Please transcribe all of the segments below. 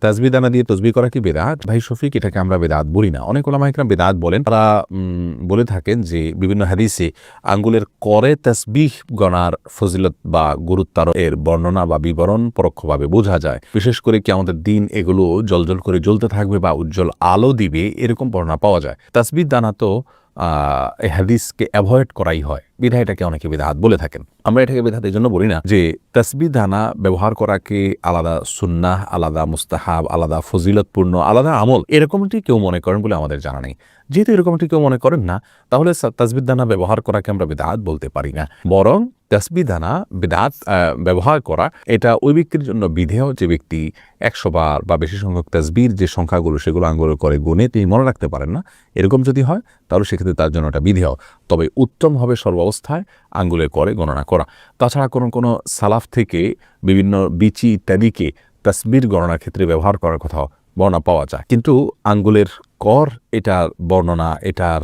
তাজবি দানা দিয়ে তসবি করা কি বেদাত? ভাই শফিক, এটাকে আমরা বেদাত বলি না। অনেক ওলামা একরাম বেদাত বলেন। তারা বলে থাকেন যে বিভিন্ন হাদিসে আঙ্গুলের করে তসবিহ গণার ফজিলত বা গুরুত্বার এর বর্ণনা বা বিবরণ পরোক্ষভাবে বোঝা যায়। বিশেষ করে কি আমাদের দিন এগুলো জলজল করে জ্বলতে থাকবে বা উজ্জ্বল আলো দিবে, এরকম বর্ণনা পাওয়া যায়। তাসবিহ দানা তো এই হাদিসকে অ্যাভয়েড করাই হয়। বিধায় এটাকে অনেকে বিধাত বলে থাকেন। আমরা এটাকে বিধাত এই জন্য বলি না যে তসবি দানা ব্যবহার করাকে আলাদা সুন্নাহ, আলাদা মুস্তাহাব, আলাদা ফজিলতপূর্ণ, আলাদা আমল এরকমটি কেউ মনে করেন বলে আমাদের জানা নেই। যেহেতু এরকমটি কেউ মনে করেন না, তাহলে তসবির দানা ব্যবহার করাকে আমরা বিধাত বলতে পারি না। বরং তসবি দানা বিদাত ব্যবহার করা, এটা ওই ব্যক্তির জন্য বিধেয় যে ব্যক্তি একশো বার বা বেশি সংখ্যক তসবির যে সংখ্যাগুলো সেগুলো আঙ্গুল করে গুণে তিনি মনে রাখতে পারেন না, এরকম যদি হয়, তাহলে সেক্ষেত্রে তার জন্য এটা বিধেয়। তবে উত্তম হবে সর্বাবস্থায় আঙ্গুলে করে গণনা করা। তাছাড়া কোনো কোনো সালাফ থেকে বিভিন্ন বিচি ইত্যাদিকে তসবির গণনার ক্ষেত্রে ব্যবহার করার কথা বর্ণনা পাওয়া যায়। কিন্তু আঙ্গুলের কর, এটার বর্ণনা, এটার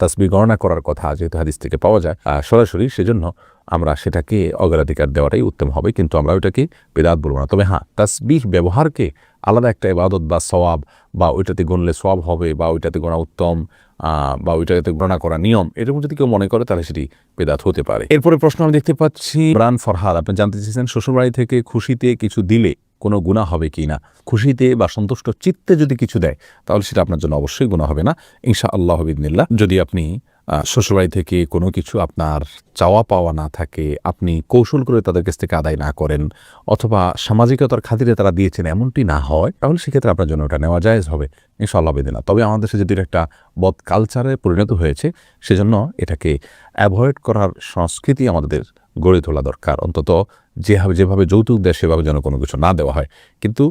তসবির গণনা করার কথা যেহেতু হাদিস থেকে পাওয়া যায় সরাসরি সেজন্য আমরা সেটাকে অগ্রাধিকার দেওয়াটাই উত্তম হবে, কিন্তু আমরা ওইটাকে বেদাত বলব না। তবে হ্যাঁ তসবিহ ব্যবহারকে আলাদা একটা ইবাদত বা সওয়াব বা ওইটাতে গণলে সওয়াব হবে বা ওইটাতে গণা উত্তম বা ওইটাতে গণনা করা নিয়ম, এরকম যদি কেউ মনে করে তাহলে সেটি বেদাত হতে পারে। এরপরে প্রশ্ন আমি দেখতে পাচ্ছি ব্রান ফরহাদ, আপনি জানতে চেয়েছেন, শ্বশুরবাড়ি থেকে খুশিতে কিছু দিলে কোনো গুণা হবে কি না? খুশিতে বা সন্তুষ্ট চিত্তে যদি কিছু দেয়, তাহলে সেটা আপনার জন্য অবশ্যই গুণা হবে না। ইনশা আল্লাহ বিদিনিল্লা যদি আপনি শ্বশুরবাড়ি থেকে কোনো কিছু আপনার চাওয়া পাওয়া না থাকে, আপনি কৌশল করে তাদের কাছ থেকে আদায় না করেন অথবা সামাজিকতার খাতিরে তারা দিয়েছেন এমনটি না হয়, তাহলে সেক্ষেত্রে আপনার জন্য ওটা নেওয়া জায়েজ হবে। ইনশাআল্লাহ বেদিনা তবে আমাদের দেশে যেটির একটা বদ কালচারে পরিণত হয়েছে, সেজন্য এটাকে অ্যাভয়েড করার সংস্কৃতি আমাদের গড়ে তোলা দরকার। অন্তত যেভাবে যেভাবে যৌতুক দেয়, সেভাবে যেন কোনো কিছু না দেওয়া হয়। কিন্তু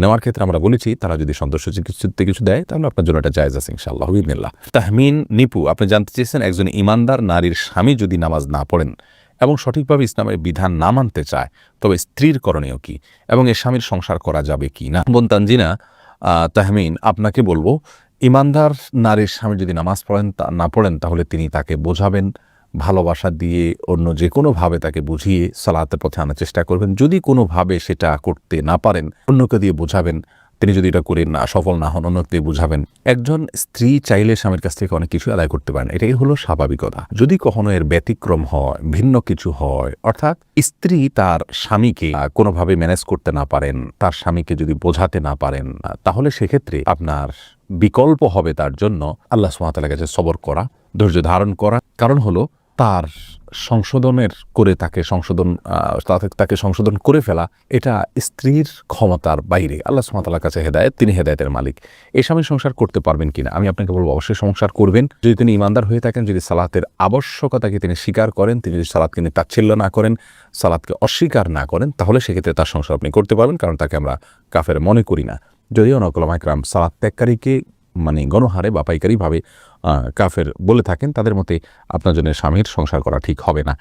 নেওয়ার ক্ষেত্রে আমরা বলেছি, তারা যদি সন্তোষ চিকিৎসিতে কিছু দেয়, তাহলে আপনার জন্য এটা জায়জ আছে, ইনশাআল্লাহ বিদিনিল্লাহ তাহমিন নিপু, আপনি জানতে চেয়েছেন, একজন ইমানদার নারীর স্বামী যদি নামাজ না পড়েন এবং সঠিকভাবে ইসলামের বিধান না মানতে চায়, তবে স্ত্রীর করণীয় কি? এবং এর স্বামীর সংসার করা যাবে কি না? বোন তানজিনা তাহমিন, আপনাকে বলব, ইমানদার নারীর স্বামী যদি নামাজ পড়েন, তা, না পড়েন, তাহলে তিনি তাকে বোঝাবেন। ভালোবাসা দিয়ে অন্য যে কোনোভাবে তাকে বুঝিয়ে সালাতের পথে আনার চেষ্টা করবেন। যদি কোনোভাবে সেটা করতে না পারেন, অন্যকে দিয়ে বোঝাবেন, তিনি যদি এটা করে না, সফল না হন, অন্যকে বুঝাবেন। একজন স্ত্রী চাইলে স্বামীর কাছ থেকে অনেক কিছু আদায় করতে পারেন। এটাই হলো স্বাভাবিকতা। যদি কখনো এর ব্যতিক্রম হয়, ভিন্ন কিছু হয়, অর্থাৎ স্ত্রী তার স্বামীকে কোনোভাবে ম্যানেজ করতে না পারেন, তার স্বামীকে যদি বোঝাতে না পারেন, তাহলে সেক্ষেত্রে আপনার বিকল্প হবে তার জন্য আল্লাহ সুমাতার কাছে সবর করা। ধৈর্য ধারণ করা কারণ হলো তার সংশোধনের করে তাকে সংশোধন তাকে- সংশোধন করে ফেলা, এটা স্ত্রীর ক্ষমতার বাইরে। আল্লাহ সুমাতালার কাছে হেদায়ত, তিনি হেদায়তের মালিক। এই স্বামী সংসার করতে পারবেন কিনা? আমি আপনাকে বলব, অবশ্যই সংসার করবেন। যদি তিনি ইমানদার হয়ে থাকেন, যদি সালাতের আবশ্যকতাকে তিনি স্বীকার করেন, তিনি যদি সালাদকে নিয়ে তাচ্ছিল্য না করেন সালাদকে অস্বীকার না করেন, তাহলে সেক্ষেত্রে তার সংসার আপনি করতে পারবেন, কারণ তাকে আমরা কাফের মনে করি না। যদিও নকলম একরাম সালাদ ত্যাগকারীকে মানে গণহারে বা পাইকারিভাবে কাফের বলে থাকেন, তাদের মতে আপনার জন্য স্বামীর সংসার করা ঠিক হবে না।